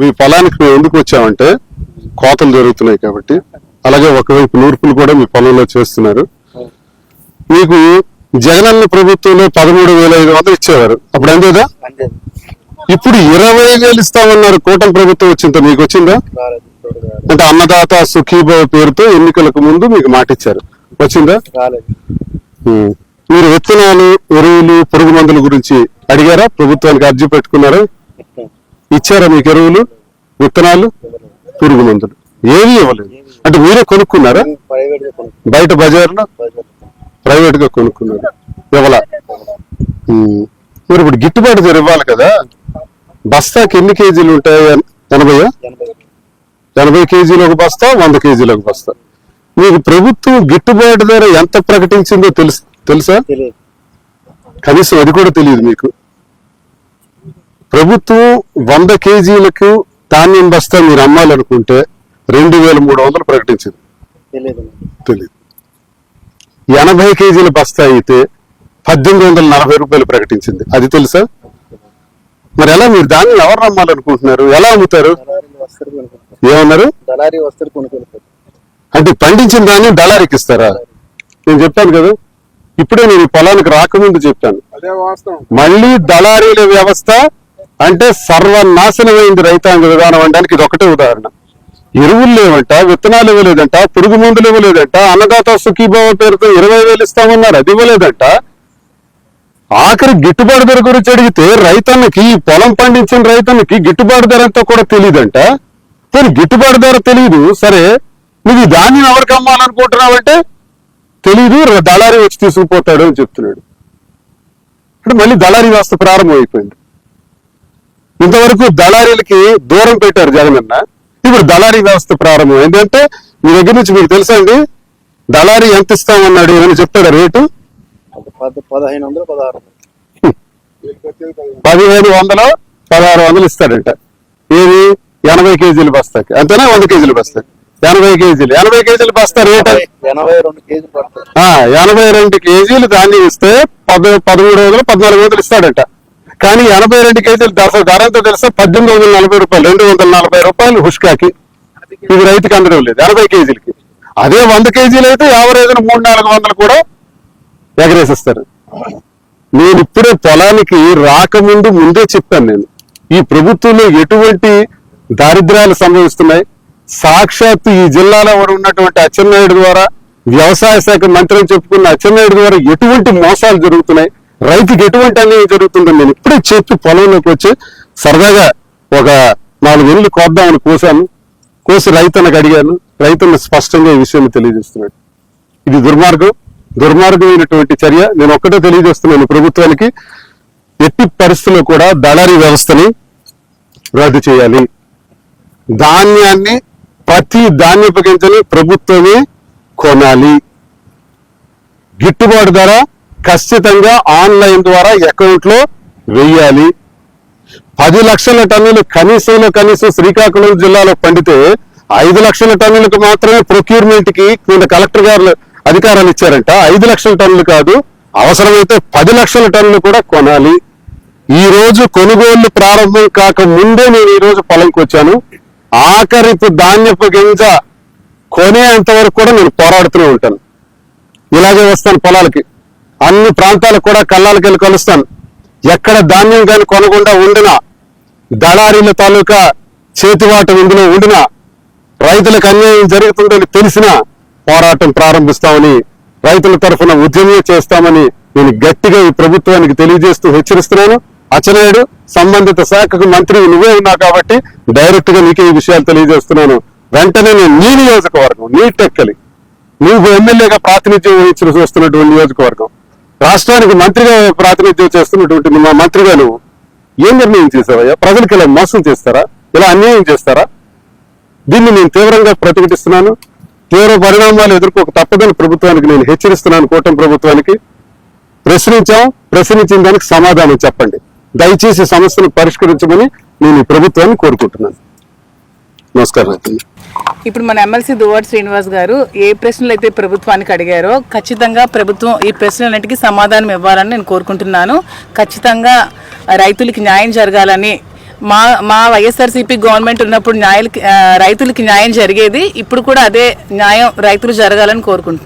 మీ పొలానికి మేము ఎందుకు వచ్చామంటే కోతలు జరుగుతున్నాయి కాబట్టి. అలాగే ఒకవైపు నూర్పులు కూడా మీ పొలంలో చేస్తున్నారు. మీకు జగనన్న ప్రభుత్వంలో పదమూడు వేల ఐదు వందలు ఇచ్చేవారు. అప్పుడు అందేదా? ఇప్పుడు ఇరవై వేలు ఇస్తామన్నారు కూటమి ప్రభుత్వం వచ్చిందో? మీకు వచ్చిందా. అంటే అన్నదాత సుఖీభావ పేరుతో ఎన్నికలకు ముందు మీకు మాట ఇచ్చారు. వచ్చిందా. మీరు విత్తనాలు ఎరువులు పురుగు మందుల గురించి అడిగారా? ప్రభుత్వానికి అర్జీ పెట్టుకున్నారా? ఇచ్చారా మీకు ఎరువులు విత్తనాలు? పురుగు మందులు. ఏమీ ఇవ్వలేదు. అంటే మీరే కొనుక్కున్నారా? బయట బజార్లో? ప్రైవేట్గా కొనుక్కున్నారు? ఇవ్వలా. మరి ఇప్పుడు గిట్టుబాటు ధర ఇవ్వాలి కదా. బస్తాకి ఎన్ని కేజీలు ఉంటాయి ఎనభై ఎనభై కేజీలు ఒక బస్తా వంద కేజీలు ఒక బస్తా. మీకు ప్రభుత్వం గిట్టుబాటు ధర ఎంత ప్రకటించిందో తెలుసు తెలుసా? కనీసం అది కూడా తెలియదు మీకు. ప్రభుత్వం వంద కేజీలకు ధాన్యం బస్తా మీరు అమ్మాలనుకుంటే రెండు వేల మూడు వందలు ప్రకటించింది. తెలియదు ఎనభై కేజీల బస్తా అయితే పద్దెనిమిది వందల నలభై రూపాయలు ప్రకటించింది. అది తెలుసా? మరి ఎలా మీరు దాన్ని ఎవరు అమ్మాలనుకుంటున్నారు? ఎలా అమ్ముతారు? ఏమన్నారు? అంటే పండించిన దాన్ని దళారికి ఇస్తారా? నేను చెప్పాను కదా. ఇప్పుడే నేను ఈ పొలానికి రాకముందు చెప్పాను. అదే వాస్తవం. మళ్ళీ దళారీల వ్యవస్థ అంటే సర్వనాశనమైంది రైతాంగ విధానం అనడానికి ఇది ఒకటే ఉదాహరణ. ఎరువులు లేవంట విత్తనాలు ఇవ్వలేదంట పురుగు మందులు ఇవ్వలేదంట అన్నదాత సుఖీభావ పేరుతో ఇరవై వేలు ఇస్తామన్నారు అది ఇవ్వలేదంట. ఆఖరి గిట్టుబాటు ధర గురించి అడిగితే రైతన్నకి పొలం పండించిన రైతన్నకి గిట్టుబాటు ధర అంతా కూడా తెలియదంట కానీ గిట్టుబాటు ధర తెలియదు సరే నువ్వు ఈ ధాన్యం ఎవరికి అమ్మాలనుకుంటున్నావంటే తెలీదు దళారీ వచ్చి తీసుకుపోతాడు అని చెప్తున్నాడు. అంటే మళ్ళీ దళారీ వ్యవస్థ ప్రారంభమైపోయింది. ఇంతవరకు దళారీలకి దూరం పెట్టారు జగనన్న ఇప్పుడు దళారీ వ్యవస్థ ప్రారంభం ఏంటంటే మీ దగ్గర నుంచి మీకు తెలుసా అండి? దళారీ ఎంత ఇస్తామన్నాడు ఏమైనా చెప్తాడా రేటు? అది పద- పదహైదు వందలు పదహారు పదిహేను వందలు పదహారు వందలు ఇస్తాడంట. ఏది? ఎనభై కేజీలు బస్తాకి. అంతేనా? వంద కేజీలు బస్తాకి. ఎనభై కేజీలు. ఎనభై కేజీలు బస్తా రేట్? ఎనభై- రెండు కేజీలు ఎనభై రెండు కేజీలు ధాన్యం ఇస్తే పద పదమూడు వందలు పద్నాలుగు వందలు ఇస్తాడట. కానీ ఎనభై రెండు కేజీలు ధర ధర ఎంతో పద్దెనిమిది వందల నలభై రూపాయలు రెండు వందల నలభై రూపాయలు హుష్కాకి. ఇది రైతుకి అందడం లేదు ఎనభై కేజీలకి. అదే వంద కేజీలు అయితే యావరేజ్ మూడు నాలుగు వందలు కూడా ఎగరేసిస్తారు. నేను ఇప్పుడే పొలానికి రాకముందు ముందే చెప్పాను నేను. ఈ ప్రభుత్వంలో ఎటువంటి దారిద్ర్యాలు సంభవిస్తున్నాయి? సాక్షాత్తు ఈ జిల్లాలో ఉన్నటువంటి అచ్చెన్నాయుడు ద్వారా వ్యవసాయ శాఖ మంత్రి చెప్పుకున్న అచ్చెన్నాయుడు ద్వారా ఎటువంటి మోసాలు జరుగుతున్నాయి? రైతుకి ఎటువంటి అన్యాయం జరుగుతుందో నేను ఇప్పుడే చెప్పి పొలంలోకి వచ్చి సరదాగా ఒక నాలుగు ఎల్లు కోద్దామని కోసాను. కోసి రైతన్నకు అడిగాను. రైతన్న స్పష్టంగా ఈ విషయం తెలియజేస్తున్నాడు. ఇది దుర్మార్గం. దుర్మార్గమైనటువంటి చర్య. నేను ఒక్కటే తెలియజేస్తున్నాను. ప్రభుత్వానికి ఎట్టి పరిస్థితుల్లో కూడా దళారీ వ్యవస్థని రద్దు చేయాలి. ధాన్యాన్ని ప్రతి ధాన్యపు గింజని ప్రభుత్వమే కొనాలి. గిట్టుబాటు ధర ఖచ్చితంగా ఆన్లైన్ ద్వారా అకౌంట్లో వెయ్యాలి పది లక్షల టన్నులు కనీసంలో కనీసం శ్రీకాకుళం జిల్లాలో పండితే ఐదు లక్షల టన్నులకు మాత్రమే ప్రొక్యూర్మెంట్కి కింద కలెక్టర్ గారు అధికారాలు ఇచ్చారంట. ఐదు లక్షల టన్నులు కాదు అవసరమైతే పది లక్షల టన్నులు కూడా కొనాలి. ఈ రోజు కొనుగోళ్ళు ప్రారంభం కాక ముందే నేను ఈ రోజు పొలంకి వచ్చాను. ఆఖరిపు ధాన్యపు గింజ కొనేంత వరకు కూడా నేను పోరాడుతూనే ఉంటాను. ఇలాగే వస్తాను పొలాలకి. అన్ని ప్రాంతాలకు కూడా కళ్ళాలకెళ్ళి కలుస్తాను. ఎక్కడ ధాన్యం కానీ కొనకుండా ఉండినా దళారీల తాలూకా చేతివాటం ఇందులో ఉండినా రైతులకు అన్యాయం జరుగుతుందని తెలిసిన పోరాటం ప్రారంభిస్తామని రైతుల తరఫున ఉద్యమం చేస్తామని నేను గట్టిగా ఈ ప్రభుత్వానికి తెలియజేస్తూ హెచ్చరిస్తున్నాను. అచ్చెన్నాయుడు సంబంధిత శాఖకు మంత్రి నువ్వే ఉన్నావు కాబట్టి డైరెక్ట్గా నీకే ఈ విషయాలు తెలియజేస్తున్నాను. వెంటనే నేను నీ నియోజకవర్గం నీ టెక్కలి. నువ్వు ఎమ్మెల్యేగా ప్రాతినిధ్యం వహించిన చూస్తున్నటువంటి నియోజకవర్గం. రాష్ట్రానికి మంత్రిగా ప్రాతినిధ్యం చేస్తున్నటువంటి మా మంత్రిగా నువ్వు ఏం నిర్ణయం చేశారయ్యా ప్రజలకు ఇలా మోసం చేస్తారా? ఇలా అన్యాయం చేస్తారా? దీన్ని నేను తీవ్రంగా ప్రతిఘటిస్తున్నాను. తీవ్ర పరిణామాలు ఎదుర్కోక తప్పదని ప్రభుత్వానికి నేను హెచ్చరిస్తున్నాను కూటమి ప్రభుత్వానికి. ప్రశ్నించాం ప్రశ్నించిన దానికి సమాధానం చెప్పండి. దయచేసి సమస్యను పరిష్కరించమని నేను ఈ ప్రభుత్వాన్ని కోరుకుంటున్నాను. నమస్కారం. ఇప్పుడు మన ఎమ్మెల్సీ దువ్వాడు శ్రీనివాస్ గారు ఏ ప్రశ్నలు అయితే ప్రభుత్వానికి అడిగారో ఖచ్చితంగా ప్రభుత్వం ఈ ప్రశ్నలన్నిటికీ సమాధానం ఇవ్వాలని నేను కోరుకుంటున్నాను. ఖచ్చితంగా రైతులకి న్యాయం జరగాలని మా మా వైఎస్ఆర్సీపీ గవర్నమెంట్ ఉన్నప్పుడు న్యాయాలకి రైతులకి న్యాయం జరిగేది. ఇప్పుడు కూడా అదే న్యాయం రైతులు జరగాలని కోరుకుంటున్నాను.